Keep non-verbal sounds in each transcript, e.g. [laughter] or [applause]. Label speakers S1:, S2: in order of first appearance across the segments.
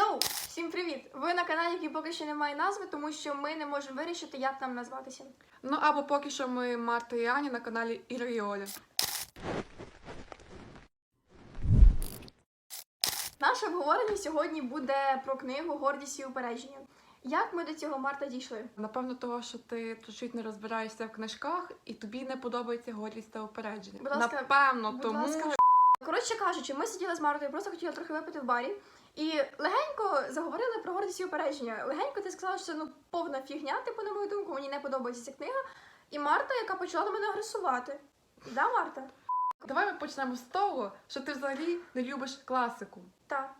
S1: Йоу! Всім привіт! Ви на каналі, який поки що не має назви, тому що ми не можемо вирішити, як нам назватися.
S2: Ну або поки що ми Марта і Аня на каналі Іра і Оля.
S1: Наше обговорення сьогодні буде про книгу Гордість і упередження. Як ми до цього Марта дійшли?
S2: Напевно, того, що ти чуть не розбираєшся в книжках, і тобі не подобається гордість та упередження.
S1: Будь ласка,
S2: Напевно,
S1: будь
S2: тому
S1: ласка. Коротше кажучи, ми сиділи з Мартою, просто хотіли трохи випити в барі. І легенько заговорили про гордість і упередження. Легенько ти сказала, що це ну повна фігня, типу, на мою думку, мені не подобається ця книга. І Марта, яка почала на мене агресувати. Да, Марта?
S2: давай ми почнемо з того, що ти взагалі не любиш класику.
S1: Так.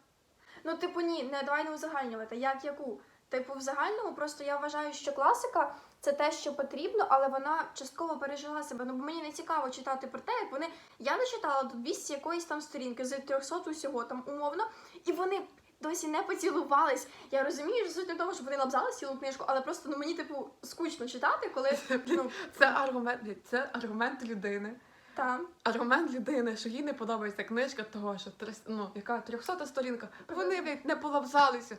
S1: Ну, типу, ні, не давай не узагальнювати. Як яку? Типу, в загальному просто я вважаю, що класика це те, що потрібно, але вона частково пережила себе. Ну, бо мені не цікаво читати про те, як вони. Я не читала до 200 якоїсь там сторінки з 300 усього там умовно, і вони. Досі не поцілувались. Я розумію, що суть не того, що вони лапзали цілу книжку, але просто ну мені типу скучно читати, коли [laughs] ну
S2: Це аргумент, це аргумент людини.
S1: Там.
S2: Аргумент людини, що їй не подобається книжка, того, що трис- ну, яка 300 сторінка. Вони блядь, не полапзалися.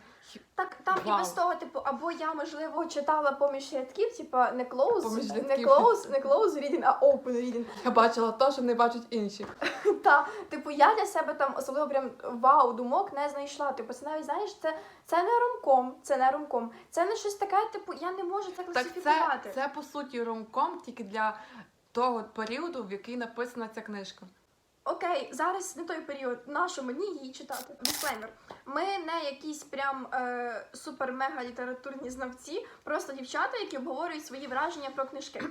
S1: Так, там і
S2: Вау.
S1: без того, типу, або я, можливо, читала поміж рядків, типа не close, не
S2: рядків.
S1: close, не close reading, а open reading.
S2: Я бачила те, що не бачать інші. [laughs]
S1: Та, типу, я для себе там особливо прям вау думок не знайшла. Типу, це навіть знаєш, це, це не ромком, це не ромком. Це не щось таке, типу, я не можу це
S2: Так
S1: класифікувати.
S2: це, це по суті ромком тільки для того періоду, в який написана ця книжка.
S1: Окей, зараз не той період, нащо мені її читати? Дисклеймер. Ми не якісь прям е, супер-мега літературні знавці, просто дівчата, які обговорюють свої враження про книжки.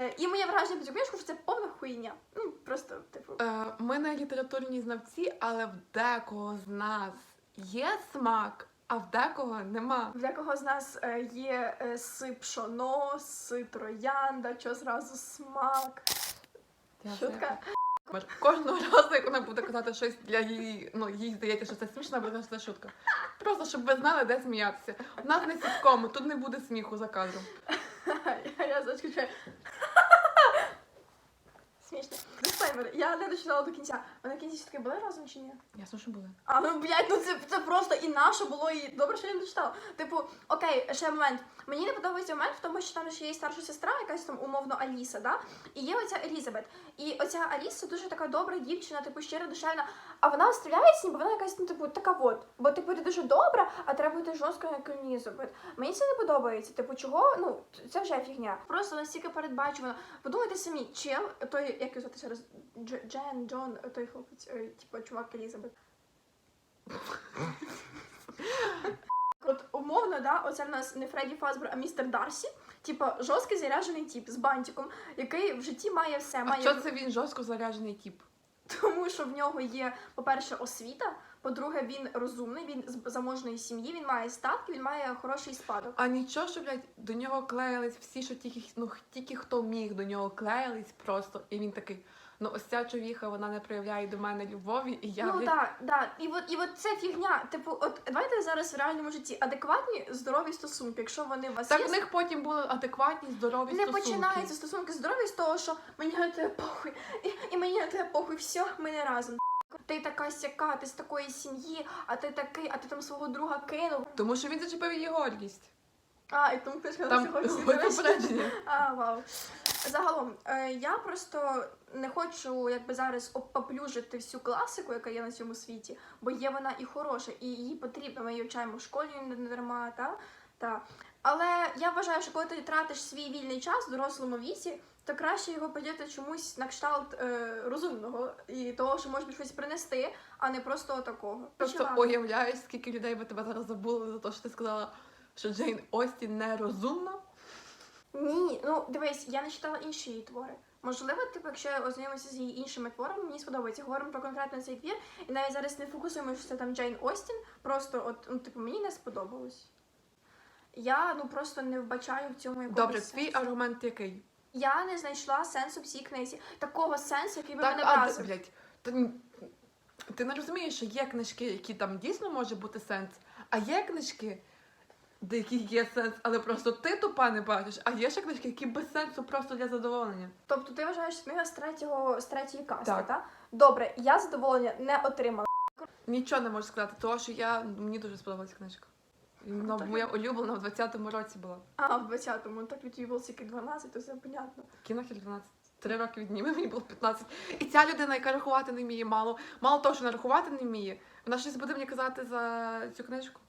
S1: Е, І моє враження про цю книжку, що це повна хуйня. Ну, просто, типу.
S2: Е, ми не літературні знавці, але в декого з нас є смак, а в декого нема.
S1: Для кого з нас е, є е, си пшоно, си троянда, що зразу смак. Шутка.
S2: Кожного разу, як вона буде казати щось для її, ну їй здається, що це смішно, буде це шутка. Просто щоб ви знали, де сміятися. У нас не сіткому, тут не буде сміху за кадром. [laughs]
S1: Я, я зачекаю. [laughs] Дисклеймер, я не дочитала до кінця. Вони в кінці все-таки були разом чи ні?
S2: Ясно, що були.
S1: А ну блядь, ну це, це просто і наше було, і добре, що я не дочитала. Типу, окей, ще момент. Мені не подобається момент в тому, що там ще є старша сестра, якась там умовно Аліса, да? І є оця Елізабет. І оця Аліса дуже така добра дівчина, типу щира душевна. А вона стріляється, ніби вона якась, ну, типу, така от. Бо типу ти дуже добра, а треба бути жорстко, як Елізабет. Мені це не подобається. Типу, чого? Ну, це вже фігня. Просто настільки передбачувано. Подумайте самі, чел, той, як його звати ще раз, Дж- Джен, Джон, той хлопець, е, типу, чувак Елізабет. От умовно, да, оце в нас не Фредді Фазбер, а містер Дарсі. Типа жорсткий заряджений тип з бантиком, який в житті має все.
S2: А
S1: Має...
S2: що це він жорстко заряджений тіп?
S1: Тому що в нього є, по-перше, освіта, по-друге, він розумний, він з заможної сім'ї, він має статки, він має хороший спадок.
S2: А нічого, що, блядь, до нього клеїлись всі, що тільки, ну, тільки хто міг до нього клеїлись просто. І він такий, ну ось ця човіха, вона не проявляє до мене любові, і я,
S1: ну
S2: блядь,
S1: так, да. І от і от це фігня. Типу, от давайте зараз в реальному житті адекватні здорові стосунки, якщо вони у вас
S2: Так
S1: є.
S2: в них потім були адекватні, здорові
S1: Не
S2: стосунки.
S1: починаються стосунки здорові з того, що мені на тебе похуй, і, і мені на тебе похуй, все, ми не разом. Ти така сяка, ти з такої сім'ї, а ти такий, а ти там свого друга кинув.
S2: Тому що він зачепив її гордість.
S1: А, і тому книжка
S2: Там
S1: сьогодні. [laughs]
S2: ось.
S1: А, вау. Загалом, е, я просто не хочу якби зараз опаплюжити всю класику, яка є на цьому світі, бо є вона і хороша, і її потрібно. Ми її вчаємо в школі не дарма, та? Та. Але я вважаю, що коли ти тратиш свій вільний час в дорослому віці, то краще його подіти чомусь на кшталт е, розумного і того, що може щось принести, а не просто такого.
S2: Просто уявляєш, скільки людей би тебе зараз забули за те, що ти сказала, що Джейн Остін нерозумна.
S1: Ні, ну дивись, я не читала інші її твори. Можливо, типу, якщо я ознайомився з її іншими творами, мені сподобається. Говоримо про конкретно цей твір, і навіть зараз не фокусуємо, що це там Джейн Остін. Просто от, ну, типу, мені не сподобалось. Я ну просто не вбачаю в цьому якогось
S2: Добре, твій аргумент який?
S1: Я не знайшла сенсу в цій книзі. Такого сенсу, який би
S2: Так,
S1: мене
S2: а, ти,
S1: вразив.
S2: блядь, ти, ти не розумієш, що є книжки, які там дійсно може бути сенс, а є книжки, яких є сенс, але просто ти тупа не бачиш, а є ще книжки, які без сенсу просто для задоволення.
S1: Тобто ти вважаєш що книга з третього з третьої каски,
S2: Так.
S1: так? Добре, я задоволення не отримала.
S2: Нічого не можу сказати, тому що я мені дуже сподобалась книжка. Вона моя улюблена в 20-му році була.
S1: А, в 20-му, так від було тільки 12, то все понятно.
S2: Кінохіль 12. Три роки від німи, мені було 15. І ця людина, яка рахувати не вміє, мало, мало того, що вона рахувати не вміє, вона щось буде мені казати за цю книжку.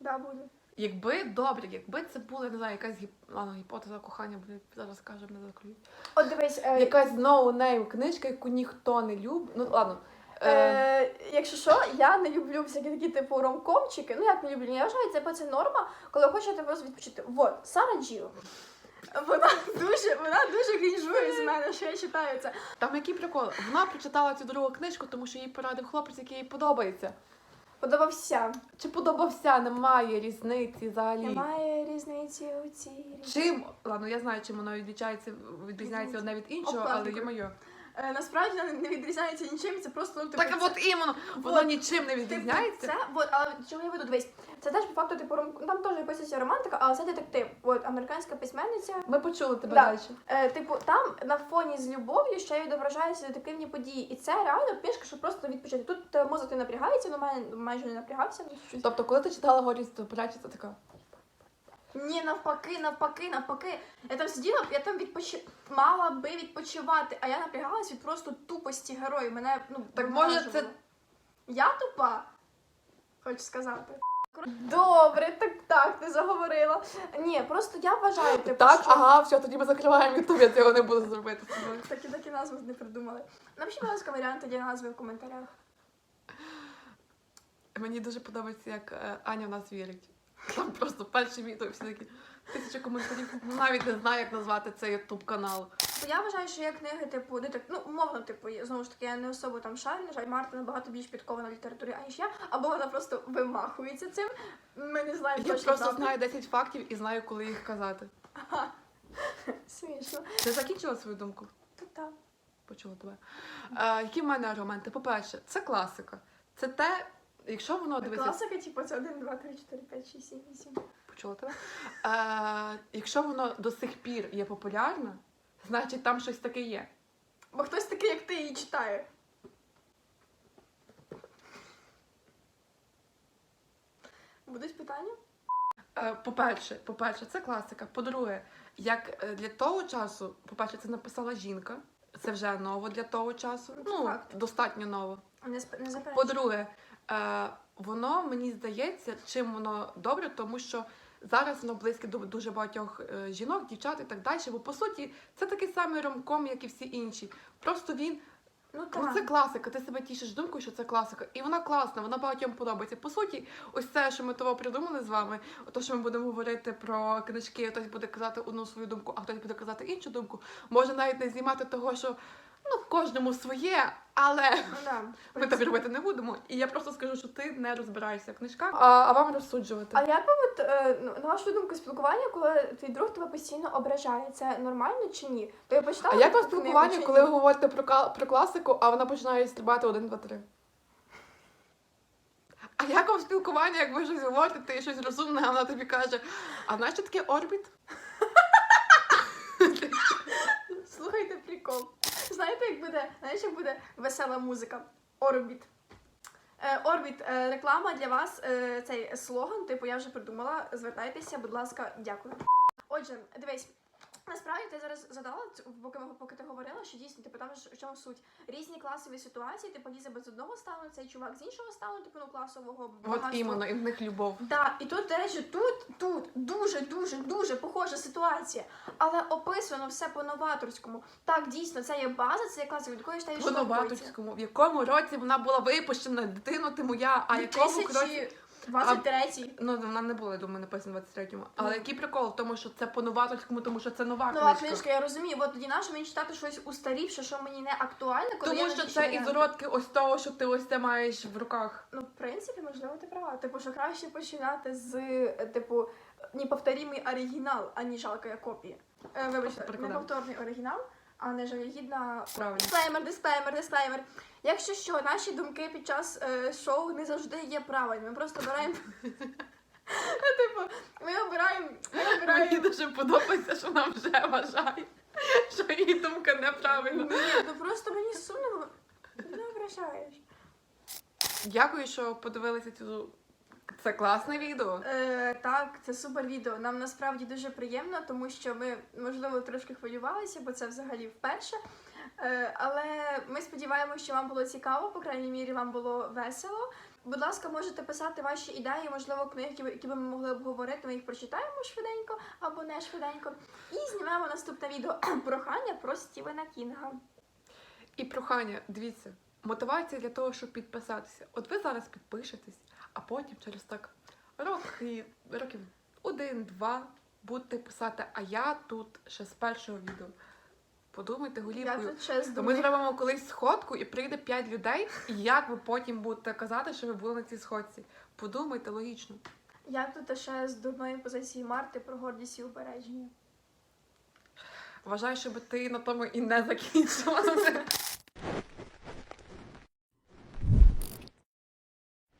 S1: Да, буде.
S2: Якби добре, якби це була, я не знаю, якась гіп... ладно, гіпотеза кохання, буде зараз скажемо, не закриють.
S1: От дивись, е,
S2: Якась no-name книжка, яку ніхто не любить. Ну ладно. Е,
S1: Е, якщо що, я не люблю всякі такі типу ромкомчики. Ну як не люблю, я вважаю, це, це норма, коли хочете просто відпочити. Вот, Сара Джіо. Вона дуже, вона дуже крінжує з мене, що я читаю це.
S2: Там який прикол? Вона прочитала цю другу книжку, тому що їй порадив хлопець, який їй подобається.
S1: Подобався.
S2: Чи подобався? Немає різниці взагалі.
S1: Немає різниці у цій різниці.
S2: Чим ладно, я знаю, чим воно відрізняється, відрізняється одне від іншого, але є моє.
S1: Е, насправді вона не відрізняється нічим, це просто ну, типу,
S2: Так
S1: це-
S2: от іменно, воно
S1: Вот.
S2: нічим не
S1: Типу,
S2: відрізняється.
S1: Це, от, але чого я веду, дивись, це теж по факту, типу, ром... там теж писається романтика, але це детектив. От, американська письменниця.
S2: Ми почули тебе
S1: Да.
S2: далі.
S1: Е, типу, там на фоні з любов'ю ще й відображаються детективні події. І це реально книжка, щоб просто відпочити. Тут е, мозок не напрягається, ну мене майже не напрягався. Ну.
S2: Тобто, коли ти читала горість, то плачеться така.
S1: Ні, навпаки, навпаки, навпаки. Я там сиділа, я там відпочи... мала би відпочивати, а я напрягалась від просто тупості героїв. Мене ну
S2: Так може це-
S1: я тупа? Хочу сказати. Добре, так так, ти заговорила. Ні, просто я вважаю, типу,
S2: Так,
S1: що...
S2: ага, все, тоді ми закриваємо ютуб, я цього не буду зробити.
S1: Такі такі назви не придумали. Напишіть, будь ласка, варіанти для назви в коментарях.
S2: Мені дуже подобається, як е, Аня в нас вірить. Там просто перші відео, всі такі тисяча коментарів. Навіть не знаю, як назвати цей ютуб канал.
S1: Бо я вважаю, що є книги, типу, детек... ну, умовно, типу, знову ж таки, я не особо там шарю, на жаль, Марта набагато більш підкована в літературі, аніж я, або вона просто вимахується цим. Ми не знаємо
S2: Я
S1: точно
S2: просто
S1: правду.
S2: знаю 10 фактів і знаю, коли їх казати. [laughs]
S1: Смішно.
S2: Ти закінчила свою думку?
S1: Та-та.
S2: Почула тебе. Е, які в мене аргументи? По-перше, це класика. Це те, якщо воно дивися,
S1: Класика, типу, це 1, 2, 3, 4, 5, 6, 7, 8.
S2: почула тебе. Е, якщо воно до сих пір є популярне, значить там щось таке є.
S1: Бо хтось такий, як ти, її читає. Будуть питання?
S2: Е, По-перше, по-перше, це класика. По-друге, як е, для того часу, по-перше, це написала жінка. Це вже ново для того часу.
S1: Це
S2: Ну,
S1: факт.
S2: достатньо ново.
S1: Не, сп... не.
S2: По-друге, е, воно мені здається, чим воно добре, тому що зараз воно близьке до дуже багатьох е, жінок, дівчат і так далі. Бо по суті, це такий самий ромком, як і всі інші. Просто він
S1: Ну,
S2: ну,
S1: так.
S2: це класика. Ти себе тішиш думкою, що це класика. І вона класна, вона багатьом подобається. По суті, ось це, що ми того придумали з вами, то, що ми будемо говорити про книжки, хтось буде казати одну свою думку, а хтось буде казати іншу думку. Може навіть не знімати того, що ну кожному своє, але
S1: Ну, [laughs] да.
S2: ми тобі робити не будемо. І я просто скажу, що ти не розбираєшся в книжках, а, а вам розсуджувати.
S1: А як ви от, е, ну, на вашу думку, спілкування, коли твій друг тебе постійно ображає, це нормально чи ні? То я почитала.
S2: А як вам
S1: таку книгу,
S2: спілкування,
S1: чи
S2: коли ви
S1: ні?
S2: говорите про, про класику, а вона починає стрибати один, два, три? А як вам спілкування, як ви щось говорите, ти щось розумне, а вона тобі каже, а знаєш, що таке орбіт?
S1: Слухайте прикол. Знаєте, як буде, знаєш, як буде весела музика? Орбіт. Е, Орбіт, е, реклама для вас, е, цей слоган, типу, я вже придумала. Звертайтеся, будь ласка, дякую. Отже, дивись. Насправді ти зараз задала, поки, поки ти говорила, що дійсно, типу, там ж в чому суть? Різні класові ситуації, типу, Лізабет з одного стану, цей чувак з іншого стану, типу, ну, класового
S2: От іменно, і в них любов.
S1: Так, і тут, до речі, тут, тут дуже, дуже, дуже похожа ситуація, але описано все по-новаторському. Так, дійсно, це є база, це є класика, від якої ж
S2: По новаторському. В якому році вона була випущена, дитино ти моя, а якому році.
S1: 2023
S2: Ну, вона не була, я думаю, написана в 23-му. Але
S1: Ну.
S2: який прикол в тому, що це по новаторському, тому що це нова,
S1: Нова
S2: книжка.
S1: книжка, я розумію. От тоді нащо мені читати щось устарівше, що мені не актуальне, коли
S2: Тому
S1: я
S2: що це із родки ось того, що ти ось це маєш в руках.
S1: Ну, в принципі, можливо, ти права. Типу, що краще починати з, типу, неповторимий оригінал, а не жалкая копія. Е, вибачте, неповторний оригінал, а не жалюгідна
S2: Правильно.
S1: Дисклеймер, дисклеймер, дисклеймер. Якщо що, наші думки під час е, шоу не завжди є правильними. Ми просто обираємо. [laughs] Типу, ми обираємо. Ми
S2: Мені
S1: обираємо.
S2: дуже подобається, що вона вже вважає, що її думка неправильна.
S1: Ні, ну просто мені сумно. бо Ти не ображаєш.
S2: Дякую, що подивилися цю. Це класне відео.
S1: Е, так, це супер відео. Нам насправді дуже приємно, тому що ми, можливо, трошки хвилювалися, бо це взагалі вперше. Е, але ми сподіваємося, що вам було цікаво, по крайній мірі, вам було весело. Будь ласка, можете писати ваші ідеї, можливо, книги, які, ви- які би ми могли обговорити. Ми їх прочитаємо швиденько або не швиденько. І знімемо наступне відео [clears throat] прохання про Стівена Кінга.
S2: І прохання, дивіться, мотивація для того, щоб підписатися. От ви зараз підпишетесь, а потім через так роки, років один-два будете писати, а я тут ще з першого відео. Подумайте голівкою. То ми зробимо колись сходку і прийде 5 людей, і як ви потім будете казати, що ви були на цій сходці? Подумайте логічно.
S1: Я тут ще з дурної позиції Марти про гордість і упередження.
S2: Вважаю, щоб ти на тому і не закінчила.